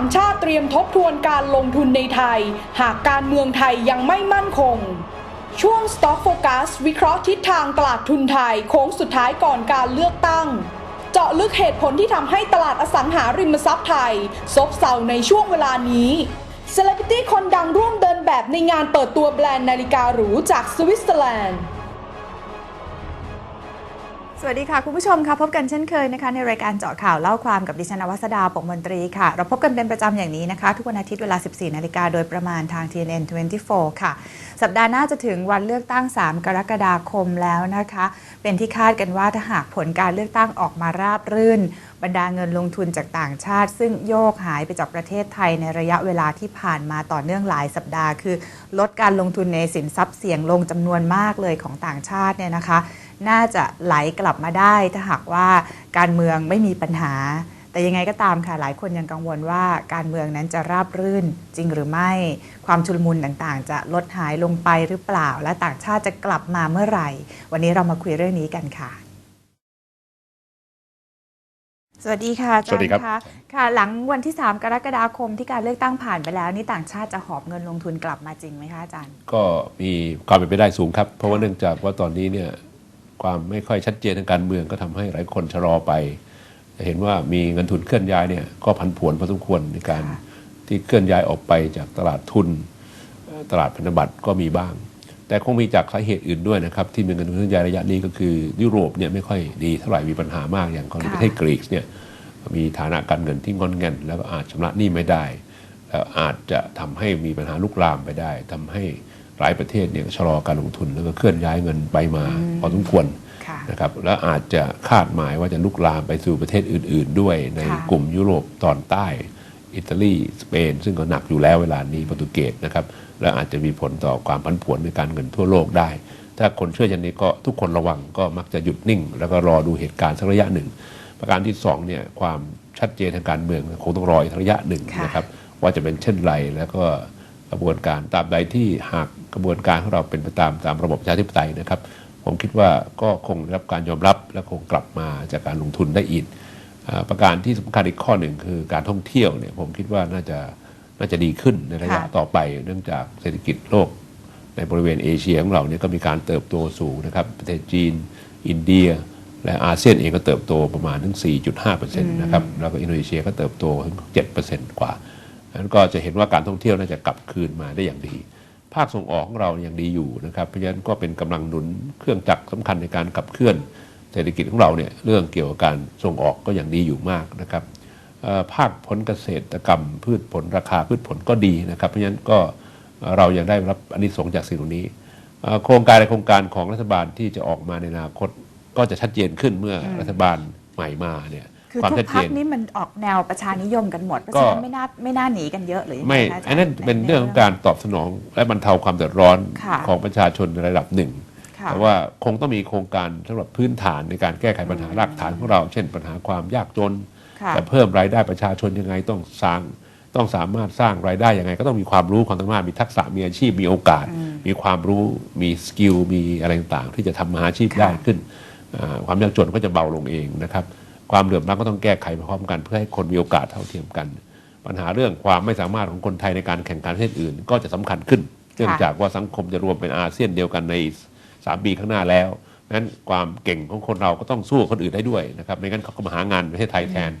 างชาติเตรียมทบทวนการลงทุนในไทย หากการเมืองไทยยังไม่มั่นคง ช่วง Stock Focus วิเคราะห์ทิศทางตลาดทุนไทยโค้งสุดท้ายก่อนการเลือกตั้ง เจาะลึกเหตุผลที่ทำให้ตลาดอสังหาริมทรัพย์ไทย ซบเซาในช่วงเวลานี้เซเลบริตี้คนดังร่วมเดินแบบในงานเปิดตัวแบรนด์นาฬิกาหรูจากสวิตเซอร์แลนด์ สวัสดีค่ะ คุณผู้ชมค่ะพบกันเช่นเคยนะคะในรายการเจาะข่าวเล่าความกับดิฉันวัสดาปกมนตรีค่ะ เราพบกันเป็นประจำอย่างนี้นะคะ ทุกวันอาทิตย์เวลา 14 นาฬิกาโดยประมาณทาง TNN 24 ค่ะ สัปดาห์หน้าจะถึงวันเลือกตั้ง 3 กรกฎาคมแล้วนะคะ เป็นที่คาดกันว่าถ้าหากผลการเลือกตั้งออกมาราบรื่น บรรดาเงินลงทุนจากต่างชาติ ซึ่งโยกหายไปจากประเทศไทยในระยะเวลาที่ผ่านมาต่อเนื่องหลายสัปดาห์ คือ ลดการลงทุนในสินทรัพย์เสี่ยงลงจำนวนมากเลยของต่างชาติเนี่ยนะคะ น่าจะไหลกลับมาได้ถ้าหากว่าการเมืองไม่มีปัญหา แต่ยังไงก็ตามค่ะหลายคนยังกังวลว่าการเมืองนั้นจะราบรื่นจริงหรือไม่ ความชุลมุนต่างๆ จะลดหายลงไปหรือเปล่า และต่างชาติจะกลับมาเมื่อไหร่ วันนี้เรามาคุยเรื่องนี้กันค่ะสวัสดีค่ะอาจารสวัสดีย์ครับค่ะค่ะ หลังวันที่ 3 กรกฎาคมที่การเลือกตั้งผ่านไปแล้วนี่ต่างชาติจะหอบเงินลงทุนกลับมาจริงไหมคะอาจารย์ ก็มีความเป็นไปได้สูงครับ เพราะว่าเนื่องจากว่าตอนนี้เนี่ย ความไม่ค่อยชัดเจนทางการเมืองก็ทำให้หลายคนชะลอไปจะเห็นว่ามีเงินทุนเคลื่อนย้ายเนี่ยก็ผันผวนพอสมควรในการค่ะที่เคลื่อนย้ายออกไปจากตลาดทุนเอ่อตลาดพันธบัตรก็มีบ้าง แต่คงมีจากสาเหตุอื่นด้วยนะครับ ที่มีเงินทุนเคลื่อนย้ายระยะนี้ก็คือยุโรปเนี่ยไม่ค่อยดีเท่าไหร่มีปัญหามากอย่างกรณีค่ะประเทศกรีกเนี่ยมีฐานะการเงินที่งอนแงนแล้วก็อาจชำระหนี้ไม่ได้แล้วอาจจะทำให้มีปัญหาลุกลามไปได้ทำให้ หลายประเทศเนี่ยชะลอการลงทุนแล้วก็เคลื่อนย้ายเงินไปมาพอสมควรค่ะนะครับแล้วอาจจะคาดหมายว่าจะลุกลามไปสู่ประเทศอื่น ๆ ด้วยในค่ะกลุ่มยุโรปตอนใต้ อิตาลีสเปน ซึ่งก็หนักอยู่แล้วเวลานี้โปรตุเกสนะครับและอาจจะมีผลต่อความผันผวนในการเงินทั่วโลกได้ ถ้าคนเชื่ออย่างนี้ก็ทุกคนระวังก็มักจะหยุดนิ่ง แล้วก็รอดูเหตุการณ์สักระยะหนึ่ง ประการที่สองเนี่ยความชัดเจนทางการเมืองคงต้องรออีกระยะหนึ่งค่ะนะครับว่าจะเป็นเช่นไรแล้วก็ กระบวนการตามใดที่หากกระบวนการของเราเป็นไปตามตามระบบประชาธิปไตยนะครับ ผมคิดว่าก็คงได้รับการยอมรับและคงกลับมาจากการลงทุนได้อีกอ่าประการที่สำคัญอีกข้อหนึ่งคือการท่องเที่ยวเนี่ยผมคิดว่าน่าจะน่าจะดีขึ้นในระยะค่ะต่อไป เนื่องจากเศรษฐกิจโลก ในบริเวณเอเชียของเราเนี่ยก็มีการเติบโตสูงนะครับประเทศจีน อินเดีย และอาเซียนเองก็เติบโตประมาณถึง 4.5%นะครับแล้วก็อินโดนีเซียก็เติบโตถึง 7%กว่า นั้นก็จะเห็นว่าการท่องเที่ยวน่าจะกลับคืนมาได้อย่างดี ภาคส่งออกของเรายังดีอยู่นะครับ เพราะฉะนั้นก็เป็นกำลังหนุนเครื่องจักรสำคัญในการขับเคลื่อน เศรษฐกิจของเราเนี่ยเรื่องเกี่ยวกับการส่งออกก็ยังดีอยู่มากนะครับภาคผลเกษตรกรรม พืชผลราคาพืชผลก็ดีนะครับ เพราะฉะนั้นก็เอ่อเรายังได้รับอันนี้สงส์จากสิ่งเหล่านี้ โครงการในโครงการของรัฐบาลที่จะออกมาในอนาคตก็จะชัดเจนขึ้นเมื่อรัฐบาลใหม่มาเนี่ย คือความทุกชัดพัเจกน นี้มันออกแนวประชานิยมกันหมด เพราะก็ฉะนั้นไม่น่าไม่น่าหนีกันเยอะหรือยังงไม่คะาจารย์อันนั้นเป็นใเรื่องของการตอบสนองและบรรเทาความเดือดร้อนค่ะของประชาชนในระดับหนึ่ง ค่ะ แต่ว่าคงต้องมีโครงการสำหรับพื้นฐานในการแก้ไขปัญหารากฐานของเรา เช่นปัญหาความยากจน ค่ะจะเพิ่มรายได้ประชาชนยังไงต้องสร้าง ต้องสามารถสร้างรายได้ยังไง ก็ต้องมีความรู้ความสามารถมีทักษะมีอาชีพมีโอกาส มีความรู้มีสกิลมีอะไรต่างๆที่จะทำมาหาอาชีพค่ะ ได้ขึ้นอ่าความยากจนก็จะเบาลงเองนะครับ ความเหลื่อมล้ำก็ต้องแก้ไขไปพร้อมกัน เพื่อให้คนมีโอกาสเท่าเทียมกัน ปัญหาเรื่องความไม่สามารถของคนไทยในการแข่งขันประเทศอื่น ก็จะสำคัญขึ้น เนื่องจากว่าสังคมจะรวมเป็นอาเซียนเดียวกันใน 3 ปีข้างหน้าแล้วนั้นความเก่งของคนเราก็ต้องสู้กับคนอื่นได้ด้วยนะครับไม่งั้นเขาก็มาหางานในประเทศไทยแทน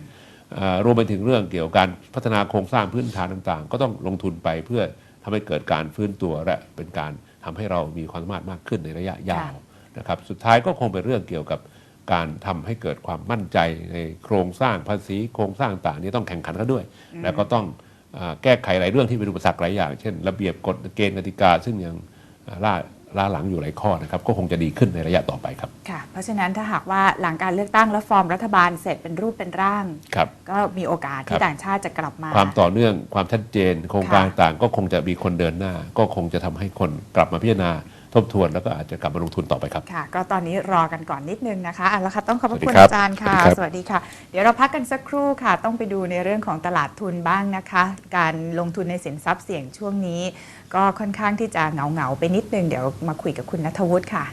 อ่ารวมไปถึงเรื่องเกี่ยวกับการพัฒนาโครงสร้างพื้นฐานต่างๆ ก็ต้องลงทุนไปเพื่อทำให้เกิดการฟื้นตัวและเป็นการทำให้เรามีความสามารถมากขึ้นในระยะยาวนะครับ สุดท้ายก็คงเป็นเรื่องเกี่ยวกับ การทำให้เกิดความมั่นใจในโครงสร้างภาษีโครงสร้างต่างๆนี้ต้องแข่งขันกันด้วย แล้วก็ต้องอาแก้ไขหลายเรื่องที่เป็นอุปสรรคหลายอย่าง เช่น ระเบียบกฎเกณฑ์กติกา ซึ่งยังอ่าล่าล้าหลังอยู่หลายข้อนะครับก็คงจะดีขึ้นในระยะต่อไปครับค่ะเพราะฉะนั้นถ้าหากว่าหลังการเลือกตั้งแล้วฟอร์มรัฐบาลเสร็จเป็นรูปเป็นร่างครับก็มีโอกาสครัที่บต่างชาติจะกลับมา ความต่อเนื่องความชัดเจน โครงการค่ะต่างก็คงจะมีคนเดินหน้า ก็คงจะทำให้คนกลับมาพิจารณา ทบทวนแล้วก็อาจจะกลับมาลงทุนต่อไปครับ ค่ะ ก็ตอนนี้รอกันก่อนนิดนึงนะคะเอาละค่ะต้องขอบพระสวัสดีคุณครับอาจารย์ค่ะสวัสดีครับสวัสดีค่ะ เดี๋ยวเราพักกันสักครู่ค่ะ ต้องไปดูในเรื่องของตลาดทุนบ้างนะคะ การลงทุนในสินทรัพย์เสี่ยงช่วงนี้ ก็ค่อนข้างที่จะเหงาๆไปนิดนึงเดี๋ยวมาคุยกับคุณนัทวุฒิค่ะ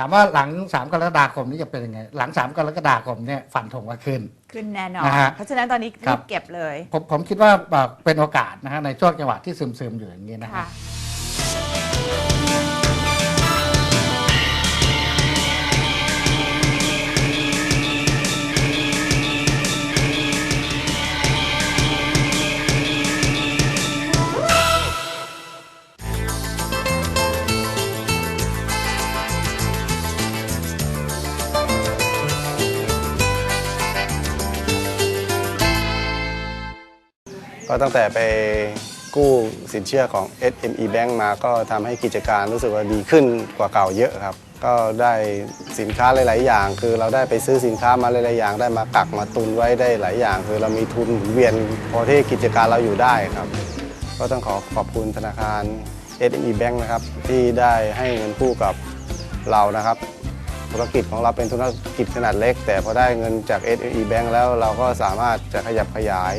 ถามว่าหลัง 3 กรกฎาคมนี้จะเป็นยังไง หลัง 3 กรกฎาคมเนี่ยฝันถงว่าขึ้นขึ้นแน่นอนนะฮะเพราะฉะนั้นตอนนี้ครัรีบบเก็บเลย ผมผมคิดว่าแบบเป็นโอกาสนะฮะในช่วงจังหวะที่ซึมๆอยู่อย่างนี้นะฮะ ก็ตั้งแต่ไปกู้สินเชื่อของ SME Bank มาก็ทำให้กิจการรู้สึกว่าดีขึ้นกว่าเก่าเยอะครับ ก็ได้สินค้าหลาย ๆ อย่าง คือเราได้ไปซื้อสินค้ามาหลาย ๆ อย่าง ได้มากักมาตุนไว้ได้หลายอย่าง คือเรามีทุนหมุนเวียนพอที่กิจการเราอยู่ได้ครับ ก็ต้องขอขอบคุณธนาคาร SME Bank นะครับที่ได้ให้เงินกู้กับเรานะครับ ธุรกิจของเราเป็นธุรกิจขนาดเล็ก แต่พอได้เงินจาก SME Bank แล้วเราก็สามารถจะขยับขยาย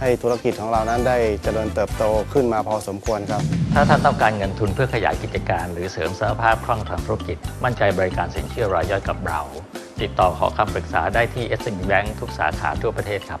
ให้ธุรกิจของเรานั้นได้เจริญเติบโตขึ้นมาพอสมควรครับ ถ้าท่านต้องการเงินทุนเพื่อขยายกิจการ หรือเสริมสภาพคล่องทางธุรกิจ มั่นใจบริการสินเชื่อรายย่อยกับเรา ติดต่อขอคำปรึกษาได้ที่ SME Bank ทุกสาขาทั่วประเทศครับ